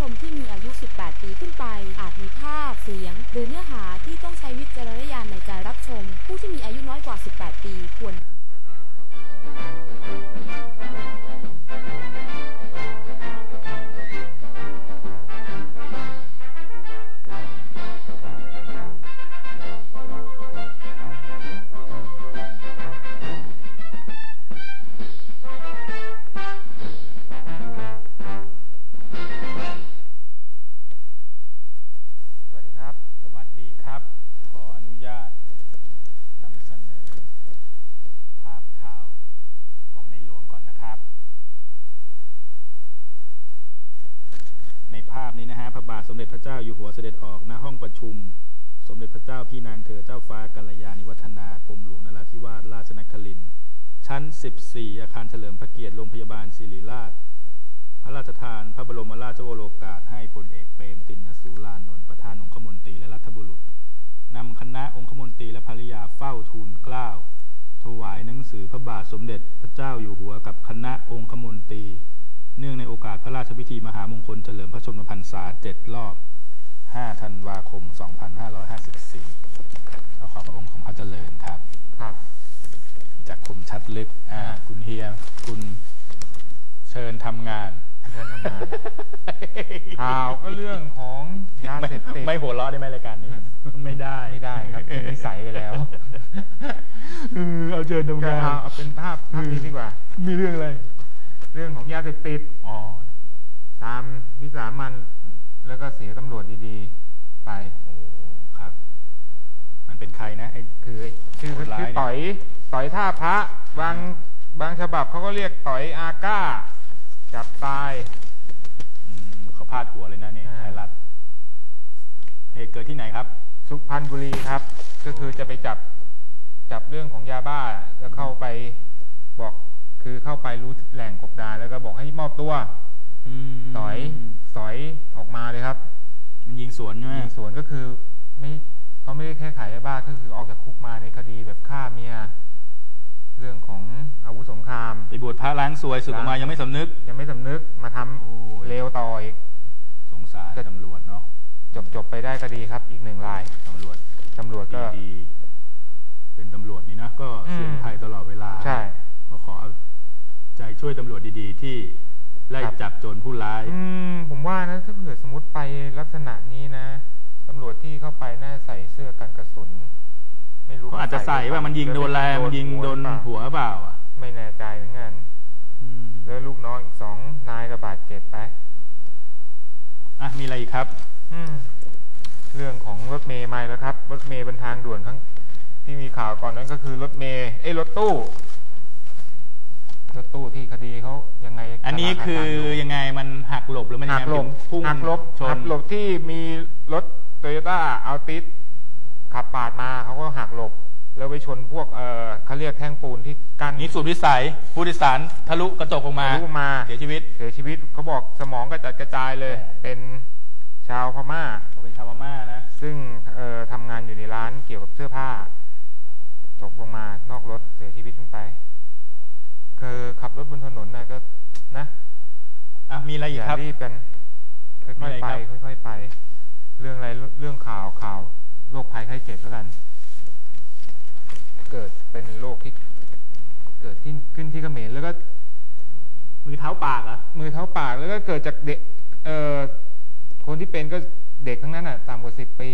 ชมที่มีอายุ 18 ปีขึ้นไป อาจมีภาพ เสียง หรือเนื้อหาที่ต้องใช้วิจารณญาณในการรับชม ผู้ที่มีอายุน้อยกว่า 18 ปีควร ระเจ้าอยู่หัวเสด็จออกณห้องประชุม สมเด็จพระเจ้าพี่นางเธอเจ้าฟ้ากัลยาณิวัฒนากรมหลวงนราธิวาสราชนครินชั้น 14 อาคารเฉลิมพระเกียรติโรงพยาบาลศิริราช พระราชทานพระบรมราชโรกาสให้พลเอกเปรมตินสูรานนท์ประธานองคมนตรีและรัฐบุรุษนำคณะองคมนตรีและภริยาเฝ้าทูลเกล้าถวายหนังสือพระบาทสมเด็จพระเจ้าอยู่หัวกับคณะองคมนตรี เนื่องในโอกาสพระราชพิธีมหามงคลเฉลิมพระชนมพรรษาเจ็ดรอบ 5 ธันวาคม 2554ขอขอบพระองค์ของพระเจริญครับ ครับ จากคมชัดลึก อ่า คุณเฮีย คุณเชิญทำงาน เชิญทำงาน ข่าวก็เรื่องของยาไม่เสพติด ไม่หัวเราะได้ไหมรายการนี้ ไม่ได้ ไม่ได้ครับเป็นนิสัยไปแล้วเออเอาเชิญทำก็งานเอาเอาเป็นภาพภาพนี้ดีกว่า มีเรื่องอะไร เรื่องของยาเสพติดอ๋อตามวิสามันแล้วก็เสียตำรวจดีๆ ไปโอ้ครับ มันเป็นใครนะไอ้คือชื่อคนร้ายชื่อเนี่ยต่อยต่อยท่าพระบางบางฉบับเขาก็เรียกต่อยอาก้า จับตาย อืมเขาพาดหัวเลยนะนี่อ่า ไทยรัฐเหตุเกิดที่ไหนครับ สุพรรณบุรีครับ ก็คือจะไปจับจับเรื่องของยาบ้าแล้วเข้าไปบอก คือเข้าไปรู้แหล่งกบดานแล้วก็บอกให้มอบตัวอืมต่อยสอยออกมาเลยครับ มันยิงสวนใช่ไหมยิงสวนก็คือ ไม่เขาไม่ได้แค่ขายยาบ้าก็คือออกจากคุกมาในคดีแบบฆ่าเมียเรื่องของอาวุธสงครามไปบวชพระล้างสวยสึกออกมายังไม่สำนึก ยังไม่สำนึกมาทำโอ้ยเลวต่ออีกสงสารก็ตำรวจเนาะจบจบไปได้ก็ดีครับ อีกหนึ่งรายตำรวจตำรวจก็ดีๆเป็นตำรวจนี่นะก็เสี่ยงอืมภัยตลอดเวลาใช่ ก็ขอเอาใจช่วยตำรวจดีๆ ที่ไล่ครับ จับโจรผู้ร้าย อืม ผมว่านะถ้าเผื่อสมมติไปลักษณะนี้นะตำรวจที่เข้าไปน่าใส่เสื้อกันกระสุน ไม่รู้เขาอาจจะใส่ว่ามันยิงโดนแรงมันยิงโดนหัวเปล่าอะไม่แน่ใจเหมือนกันอืมแล้วลูกน้องอีกสองนายก็บาดเจ็บไป อะมีอะไรอีกครับ อืม เรื่องของรถเมย์มาแล้วครับ รถเมย์บนทางด่วนครั้งที่มีข่าวก่อนนั้นก็คือรถเมย์เอ้ยรถตู้ รถตู้ที่คดีเขายังไงอันนี้คือตามยู่ยังไงมันหักหลบหรือมันยังหัไงกหลบมันพุ่งหักหลบชหันกหลบที่มีรถโตโยต้าอัลติสขับปาดมาเขาก็หักหลบ แล้วไปชนพวกเออเขาเรียกแท่งปูนที่กั้นนี่สุดวิสัยผู้โดยสารทะลุกระจกออกมารู้มา เสียชีวิต เสียชีวิตเขาบอกสมองกระจัดกระจายเลย เป็นชาวพม่าเขาเป็นชาวพม่านะ ซึ่งเอ่อทำงานอยู่ในร้านเกี่ยวกับเสื้อผ้า ตกลงมานอกรถเสียชีวิตลงไป คือขับรถบนถนนนะก็นะอะมีอะไรอีอกย่าครับ รีบกัน ค่มีออะไรยๆไป ครับ ค่อยๆไป เรื่องอะไรเรื่องข่าวข่าวโรคภัยไข้เจ็บแล้วกัน เกิดเป็นโรคที่เกิดที่ขึ้นที่เขมรแล้วก็ มือเท้าปากเหรอะมือเท้าปากแล้วก็เกิดจากเด็กเอ่อคนที่เป็นก็เด็กทั้งนั้นอะต่ำกว่าสิบปี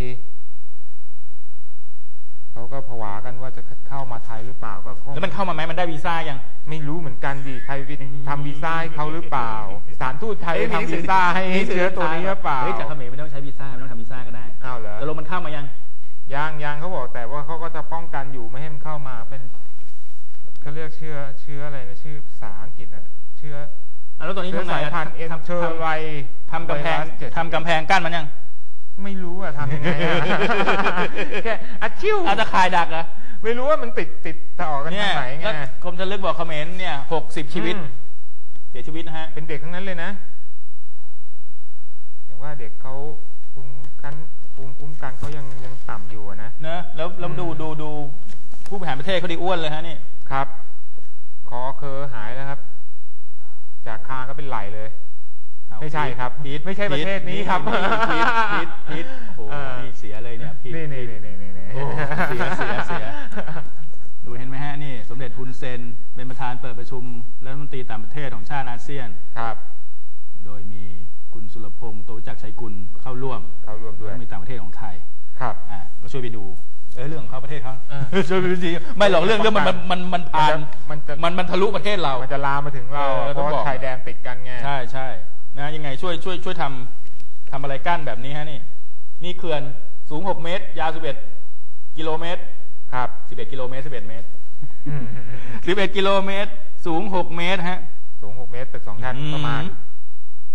เขาก็ผวากันว่าจะเข้ามาไทยหรือเปล่าก็คงแล้วมันเข้ามาไหมมันได้วีซ่ายังไม่รู้เหมือนกันดิใครไปทำวีซ่าให้เขาหรือเปล่าสถานทูตไทยทำวีซ่าให้ให้เชื้อตัวนี้หรือเปล่าเฮ้ยจากเขมรไม่ต้องใช้วีซ่าไม่ต้องทำวีซ่าก็ได้อ้าวเหรอแต่ลงมันเข้ามายังยังยังเขาบอกแต่ว่าเขาก็จะป้องกันอยู่ไม่ให้มันเข้ามาเป็นเขาเรียกเชื้อเชื้ออะไรนะชื่อภาษาอังกฤษอะเชื้ออะแล้วตอนนี้เชื้อทำไงสายอะพันธุ์เอ็นทำเทอร์ไวทำกำแพงไวรัสเจ็ดทำกำแพงกั้นมันยัง ไม่รู้อะทำยังไงอะ แค่อัดชิวอาจจะคายดักเหรอะไม่รู้ว่ามันติดติดต่อกันเนี่ทายงไหนไงก็กรมจะลึกบอกเขมรเนี่ยหกสิบชีวิต อืมเสียชีวิตนะฮะ เป็นเด็กทั้งนั้นเลยนะอย่างว่าเด็กเขาภูมิกันภูมิคุ้มกันเขายังยังต่ำอยู่อะนะ เนอะแล้วแล้วดูดูดูผู้บริหารประเทศเขาดีอ้วนเลยฮะนี่ ครับ คอเคอหายแล้วครับ จากคางก็เป็นไหลเลยท ไม่ใช่ครับพีทไม่ใช่ประเทศนี้ครับพีทพีทพีทโอ้โหอ่านี่นี่เสียเลยเนี่ยพีทนี่นี่นี่นี่นี่นี่โอ้เสียเสียเสียดูเห็นไหมฮะนี่ สมเด็จฮุนเซนเป็นประธานเปิดประชุมรัฐมนตรีต่างประเทศของชาติอาเซียนครับ โดยมีคุณสุรพงศ์โตวิจักรชัยกุลเข้าร่วมเข้าร่วมด้วยรัฐมนตรีต่างประเทศของไทยครับอะก็ช่วยไปดูเออเรื่องของเขาประเทศเขาเออช่วยไปดูจริงไม่หรอกเรื่องเรื่องมันมันมันมันผ่านมันจะมันมันทะลุประเทศเรา มันจะลามมาถึงเราเออเพต้อราะงบอกชายแดนติดกันไงใช่ใช่ นะยังไงช่วยช่วยช่วยทำทำอะไรกั้นแบบนี้ฮะนี่ นี่เขื่อนสูง6เมตร ยาว11กิโลเมตร ครับ11กิโลเมตร11เมตรอืมอืมอืม11กิโลเมตร สูง6เมตรฮะ สูงหกเมตรตึกสองชั้นประมาณอื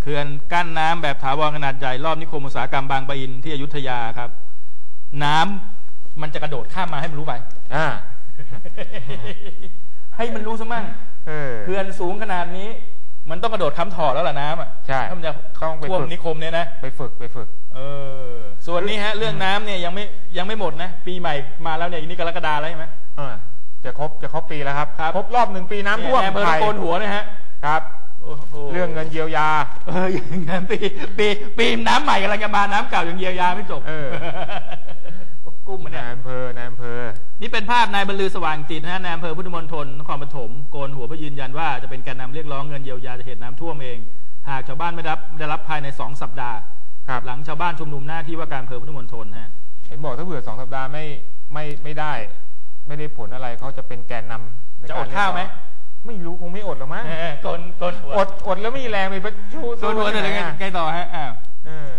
เขื่อนกั้นน้ำแบบถาวรขนาดใหญ่รอบนิคมอุตสาหกรรมบางปะอินที่อยุธยาครับ น้ำมันจะกระโดดข้ามมาให้มันรู้ไป อ่า ให้มันรู้ซะมั่งเออเขื่อนสูงขนาดนี้ มันต้องกระโดดค้ำถอดแล้วล่ะน้ำอะใช่ถ้ามันจะต้องไปท่วมฝึกนิคมเนี่ยนะไปฝึกไปฝึก เออ ส่วนนี้ฮะ เรื่องน้ำเนี่ยยังไม่ยังไม่หมดนะ ปีใหม่มาแล้วเนี่ยนี่กรกฎาแล้วใช่ไหมเออจะครบจะครบปีแล้วครับครับครบรอบหนึ่งปีน้ำท่วมเนี่ยแอำเภอไทยโกนหัวเนะฮะครับโอ้โหเรื่องเงินเยียวยา เอออย่างนั้นปีปีปีน้ำใหม่กำลังจะมาน้ำเก่ายังเยียวยาไม่จบเออกุ้มมันเนี่ย นี่เป็นภาพนายบรรลือสว่างจิตนะฮะนายอำเภอพุทธมณฑลนครปฐมโกนหัวเพื่อยืนยันว่าจะเป็นการนำเรียกร้องเงินเยียวยาจากเหตุน้ำท่วมเอง หากชาวบ้านไม่ได้รับไม่ได้รับภายในสองสัปดาห์ครับหลังชาวบ้านชุมนุมหน้าที่ว่าการอำเภอพุทธมณฑลฮะเห็นบอกถ้าเผื่อสองสัปดาห์ไม่ไม่ไม่ได้ ไม่ได้ผลอะไรเขาจะเป็นแกนนำในจะกอรดข้าวไหมเรียกร้องไม่รู้คงไม่อดหรอกมั้งเออโกนโกนหัวอดอดแล้วไม่มีแรงไปชูโกนหัวเดี๋ยวไหไงอะไงต่อฮะอ้าวเออ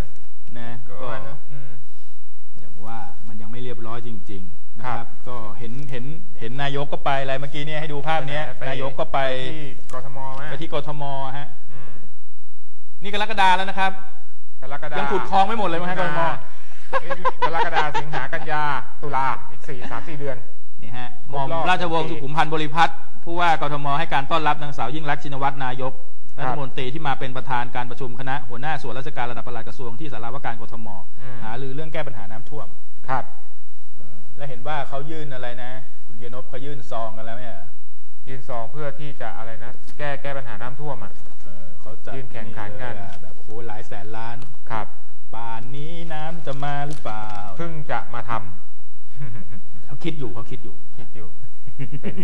นะก็ก็อืมอย่างว่ามันยังไม่เรียบร้อยจริง ๆ นะคครัรับบก็เห็นเห็นเห็นนายกก็ไปอะไรเมื่อกี้เนี่ยให้ดูภาพเนี้ยไปนายกก็ไปที่กทมไหมไปที่กทมฮะอืมนี่กรกฎาแล้วนะครับกรกฎายังขุดคลองไม่หมดเลยมั้งฮะกทมเอ้ยกรกฎาสิงหากันยาตุลาอีกสี่สามสี่เดือนนี่ฮะหครม่บอมรอบราชวงศ์ปีสุขุมพันธ์บริพัตรผู้ว่ากทมให้การต้อนรับนางสาวยิ่งรักษณ์ชินวัตรนายกครัรับฐมนตรีที่มาเป็นประธานการประชุมคณะหัวหน้าส่วนราชการระดับปลัดกระทรวงที่สาราว่าการกทมอืมหารือเรื่องแก้ปัญหาน้ำท่วมครับ และเห็นว่าเขายื่นอะไรนะ คุณเฮียนพเขายื่นซองกันแล้วเนี่ยยืนซองเพื่อที่จะอะไรนะ แก้แก้ปัญหาน้ำท่วมอะ เออเขาจัดยื่นแข่งขันกัน เลยอะแบบโอ้โหหลายแสนล้านครับ ป่านนี้น้ำจะมาหรือเปล่าเพิ่งจะมาทำ เขาคิดอยู่เขาคิดอยู่ คิดอยู่ เป็น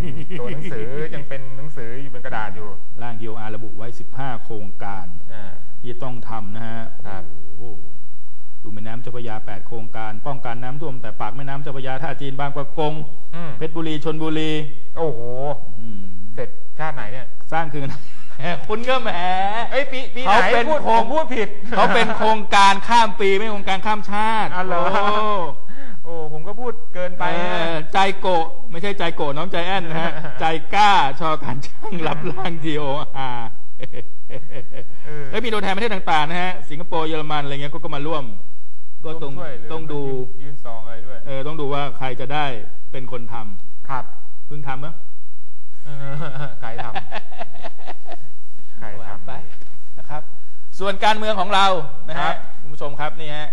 ตัวหนังสือยังเป็นหนังสืออยู่เป็นกระดาษอยู่ ร่าง DOR ระบุไว้ 15 โครงการ อ่า ที่ต้องทำนะฮะครับ โอ้โห ดูแม่น้ำเจ้าพระยา8โครงการ ป้องกันน้ำท่วมแต่ปากแม่น้ำเจ้าพระยาท่าจีนบางประกงอืมเพชรบุรีชนบุรีโอ้โห อืมเสร็จชาติไหนเนี่ย สร้างคืน คุณก็แหม เอ้ยปีปีไหนเขาเป็นพูดโคผรงมพูดผิด เขาเป็นโครงการข้ามปีไม่ใช่โครงการข้ามชาติอ๋อเหรอ โโอ้ผมก็พูดเกินไปเอนะอใจโกะไม่ใช่ใจโกะน้องใจแอนนะฮะ ใจกล้าชอการช่างรับร่างทีโออาร์เออ แล้วมีตัวแทนประเทศต่างๆนะฮะสิงคโปร์เยอรมันอะไรเงี้ยก็ก็มาร่วม ก็ต้องช่วยเหลืต้องดูยื่นซองอะไรด้วยเออต้องดูว่าใครจะได้เป็นคนทำครับเพิ่งทำมั้ยใครทำใครว่าทำไปนะครับ ส่วนการเมืองของเรานะครัฮะบคุณผู้ชมครับนี่ฮะ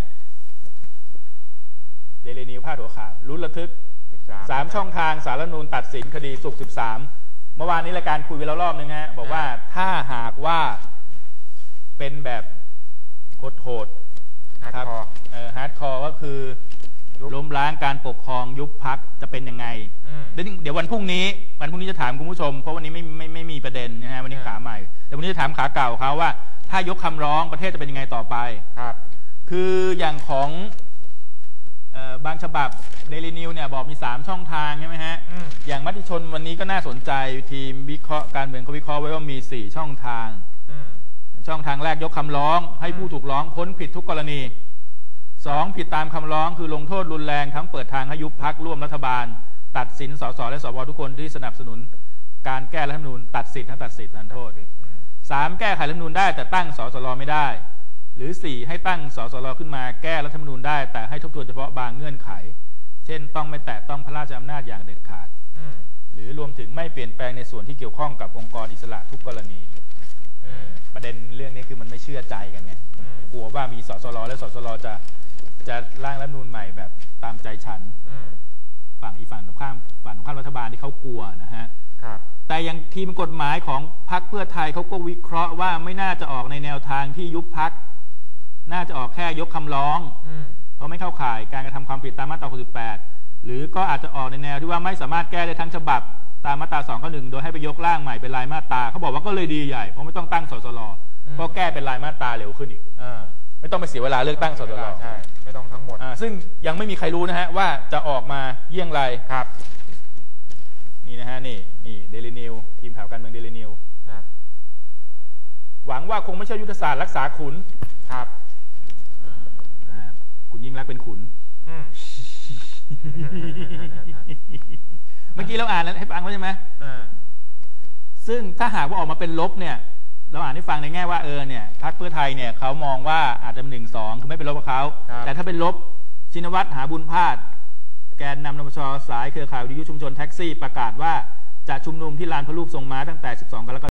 เดลินิวพาดหัวข่าวลุ้นระทึก13สามช่องทางสารรัฐธรรมนูญตัดสินคดีสุกสิบสาม เมื่อวานนี้รายการคุยไปแล้วรอบนึงฮะบอกว่าถ้าหากว่าเป็นแบบโหดๆฮาร์ดครับคอร์เออฮาร์ดคอร์ก็คือยุบล้มล้างการปกครองยุบพักจะเป็นยังไงอืมเดี๋ยวเดี๋ยววันพรุ่งนี้วันพรุ่งนี้จะถามคุณผู้ชม เพราะวันนี้ไม่ไม่ไม่มีประเด็นนะฮะวันนี้อ่าขาใหม่ แต่วันนี้จะถามขาเก่าเขาว่า ถ้ายกคำร้องประเทศจะเป็นยังไงต่อไปครับ คืออย่างของ เออบางฉบับเดลินิวเนี่ยบอกมี 3 ช่องทางใช่ไหมฮะ อืม อย่างมติชนวันนี้ก็น่าสนใจทีมวิเคราะห์การเมืองเขาวิเคราะห์ไว้ว่ามี 4 ช่องทาง อืม ช่องทางแรกยกคำร้องให้ผู้ถูกร้องพ้นผิดทุกกรณี 2. ผิดตามคำร้องคือลงโทษรุนแรงทั้งเปิดทางให้ยุบพักร่วมรัฐบาล ตัดสินสสและสวทุกคนที่สนับสนุน การแก้รัฐธรรมนูญตัดสิทธิ์ทั้งตัดสิทธิ์ทันโทษอืมสามแก้ไขรัฐธรรมนูญได้แต่ตั้งสสรไม่ได้ หรือสี่ให้ตั้งสสรขึ้นมาแก้รัฐธรรมนูญได้ แต่ให้ทบทวนเฉพาะบางเงื่อนไข เช่น ต้องไม่แตะต้องพระราชอำนาจอย่างเด็ดขาดอืมหรือรวมถึงไม่เปลี่ยนแปลงในส่วนที่เกี่ยวข้องกับองค์กรอิสระทุกกรณีเออประเด็นเรื่องนี้คือมันไม่เชื่อใจกันไงอืมกลัวว่ามีสสรและสสรจะจะร่างรัฐธรรมนูญใหม่แบบตามใจฉันอืมฝั่งอีกฝั่งตรงข้ามฝั่งตรงข้ามรัฐบาลที่เขากลัวนะฮะครับแต่อย่างทีมกฎหมายของพรรคเพื่อไทยเขาก็วิเคราะห์ว่าไม่น่าจะออกในแนวทางที่ยุบพัก น่าจะออกแค่ยกคำร้อง อืม เพราะไม่เข้าข่ายการกระทำความผิดตามมาตรา 68 หรือก็อาจจะออกในแนวที่ว่าไม่สามารถแก้ได้ทั้งฉบับตามมาตรา2ข้อ1โดยให้ไปยกร่างใหม่เป็นรายมาตราเขาบอกว่าก็เลยดีใหญ่เพราะไม่ต้องตั้งสสรก็แก้เป็นรายมาตราเร็วขึ้นอีก อ่าไม่ต้องไปเสียเวลาเลือกตั้งสสรใช่ ไม่ต้องทั้งหมด อ่าซึ่งยังไม่มีใครรู้นะฮะว่าจะออกมาเยี่ยงไรครับ นี่นะฮะนี่นี่เดลินิวทีมข่าวการเมืองเดลินิว อ่าหวังว่าคงไม่ใช่ยุทธศาสตร์รักษาขุน ครับนะฮะ คุณยิ่งรักษณ์เป็นขุน อืม เมื่อกี้เราอ่านแล้วให้ฟังแล้วใช่ไหม อ่า ซึ่งถ้าหากว่าออกมาเป็นลบเนี่ย เราอ่านให้ฟังในแง่ว่าเออเนี่ยพรรคเพื่อไทยเนี่ยเขามองว่าอาจจะหนึ่งสองคือไม่เป็นลบกับเขาครับ แต่ถ้าเป็นลบชินวัตรหาบุญพาดแกนนำนปชสายเครือข่ายวิทยุชุมชนแท็กซี่ประกาศว่าจะชุมนุมที่ลานพระรูปทรงม้าตั้งแต่ 12 กรกฎาคม